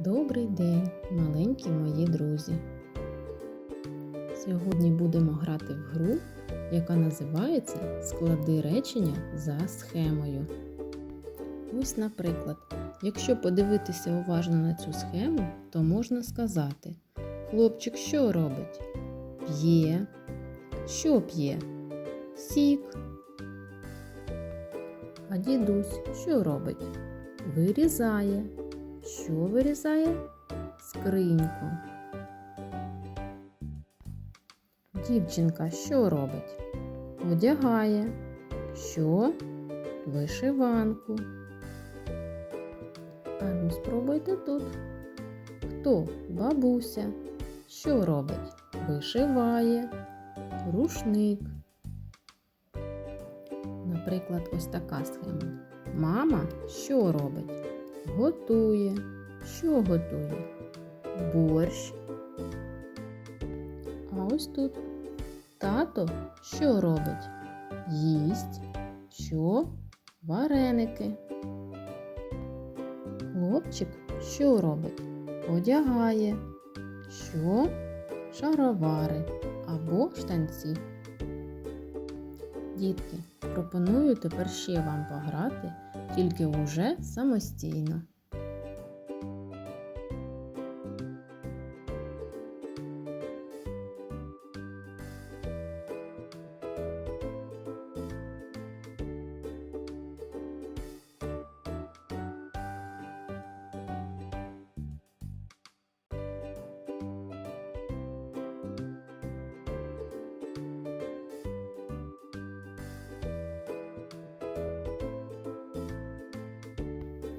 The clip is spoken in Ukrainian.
Добрий день, маленькі мої друзі. Сьогодні будемо грати в гру, яка називається Склади речення за схемою. Ось, наприклад, якщо подивитися уважно на цю схему, то можна сказати: Хлопчик що робить? П'є. Що п'є? Сік. А дідусь що робить? Вирізає. Що вирізає? Скриньку. Дівчинка що робить? Одягає. Що? Вишиванку. А ну спробуйте тут. Хто? Бабуся. Що робить? Вишиває. Рушник. Наприклад, ось така схема. Мама що робить? Готує. Що готує? Борщ. А ось тут тато що робить? Їсть. Що? Вареники. Хлопчик що робить? Одягає. Що? Шаровари або штанці. Дітки, пропоную тепер ще вам пограти, тільки уже самостійно.